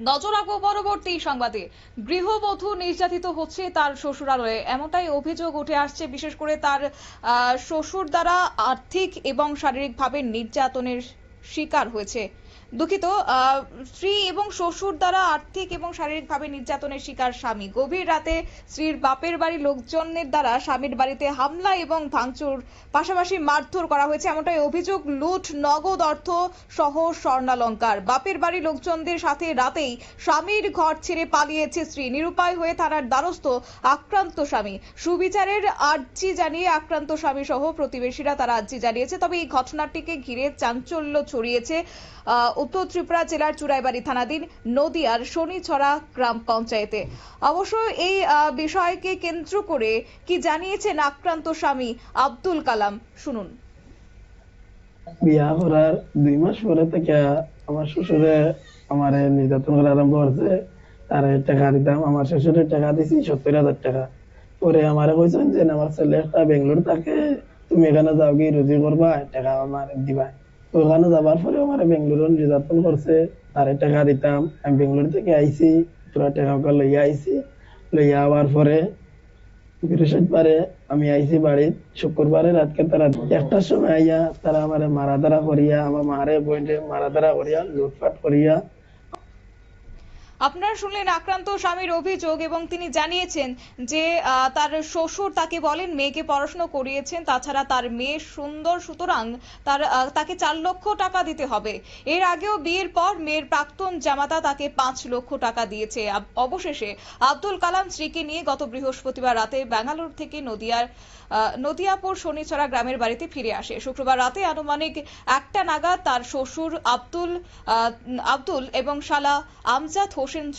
নজর রাখব পরবর্তী সংবাদে। গৃহবধূ নির্যাতিত হচ্ছে তার শ্বশুরালয়ে। এমনটাই অভিযোগ উঠে আসছে, বিশেষ করে তার শ্বশুর দ্বারা আর্থিক এবং শারীরিকভাবে নির্যাতনের শিকার হয়েছে। দুঃখিত স্ত্রী এবং শ্বশুর দ্বারা আর্থিক এবং শারীরিকভাবে নির্যাতনের শিকার স্বামী। গভীর রাতে স্ত্রীর বাপের বাড়ির লোকজনের দ্বারা স্বামীর বাড়িতে হামলা এবং ভাঙচুর, পাশাপাশি মারধর করা হয়েছে। এমনটাই অভিযোগ লুট নগদ অর্থ সহ স্বর্ণালঙ্কার। বাপের বাড়ির লোকজনদের সাথে রাতেই স্বামীর ঘর ছেড়ে পালিয়েছে স্ত্রী। নিরুপায় হয়ে থানার দ্বারস্থ আক্রান্ত স্বামী। সুবিচারের আর্জি জানিয়ে আক্রান্ত স্বামী সহ প্রতিবেশীরা তারা আর্জি জানিয়েছে, তবে এই ঘটনাটিকে ঘিরে চাঞ্চল্য ছড়িয়েছে। উত্তর ত্রিপুরা জেলার চুরাইবাড়ি থানাধীন নদিয়ার শনিছড়া গ্রাম পঞ্চায়েতে। অবশ্য এই বিষয়কে কেন্দ্র করে কি জানিয়েছেন আক্রান্ত স্বামী আব্দুল কালাম? শুনুন। বিয়া করার দুই মাস পরে থেকে আমার শ্বশুরে আমার নির্যাতন করা আরম্ভ করছে। তার টাকা দিতাম, আমার শ্বশুরের টাকা দিছি, সত্তর হাজার টাকা। পরে আমার কইছেন যে, আমার ছেলে একটা বেঙ্গলোর থাকে, তুমি এখানে যাও কি রুজি করবা, টাকা আমার দিবা। ওখানে যাবার পরে আমার বেঙ্গালুরু নির্যাতন করছে, তারে টাকা দিতাম। আমি বেঙ্গালুরু থেকে আইছি, পুরা টাকা লইয়া আইছি। লইয়া আবার পরে বৃহস্পতিবারে আমি আইছি বাড়ি শুক্রবারে রাতকে তারা একটার সময় আইয়া তারা আমার মারা ধরা করিয়া, আমার মারে বইনে মারা ধরা করিয়া, লুটপাট করিয়া আপনারা শুনলেন আক্রান্ত স্বামীর অভিযোগ এবং তিনি জানিয়েছেন যে তার শ্বশুর তাকে বলেন মেয়েকে পড়াশোনা করিয়েছেন, তাছাড়া তার মেয়ে সুন্দর, সুতরাং তার তাকে চার লক্ষ টাকা দিতে হবে। এর আগেও বিয়ের পর মেয়ের প্রাক্তন জামাতা তাকে পাঁচ লক্ষ টাকা দিয়েছে। অবশেষে আব্দুল কালাম স্ত্রীকে নিয়ে গত বৃহস্পতিবার রাতে ব্যাঙ্গালোর থেকে নদিয়ার নদিয়াপুর শনিছড়া গ্রামের বাড়িতে ফিরে আসে। শুক্রবার রাতে আনুমানিক একটা নাগাদ তার শ্বশুর আব্দুল আব্দুল এবং শালা আমজাদ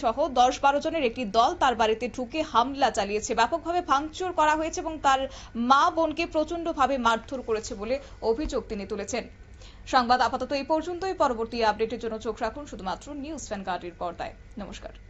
সহ দশ বারো জনের একটি দল তার বাড়িতে ঢুকে হামলা চালিয়েছে। ব্যাপকভাবে ভাঙচুর করা হয়েছে এবং তার মা বোনকে প্রচন্ডভাবে মারধর করেছে বলে অভিযোগ তিনি তুলেছেন। সংবাদ আপাতত এই পর্যন্তই। পরবর্তী আপডেটের জন্য চোখ রাখুন শুধুমাত্র নিউজ ফ্যান গার্ডের পর্দায়। নমস্কার।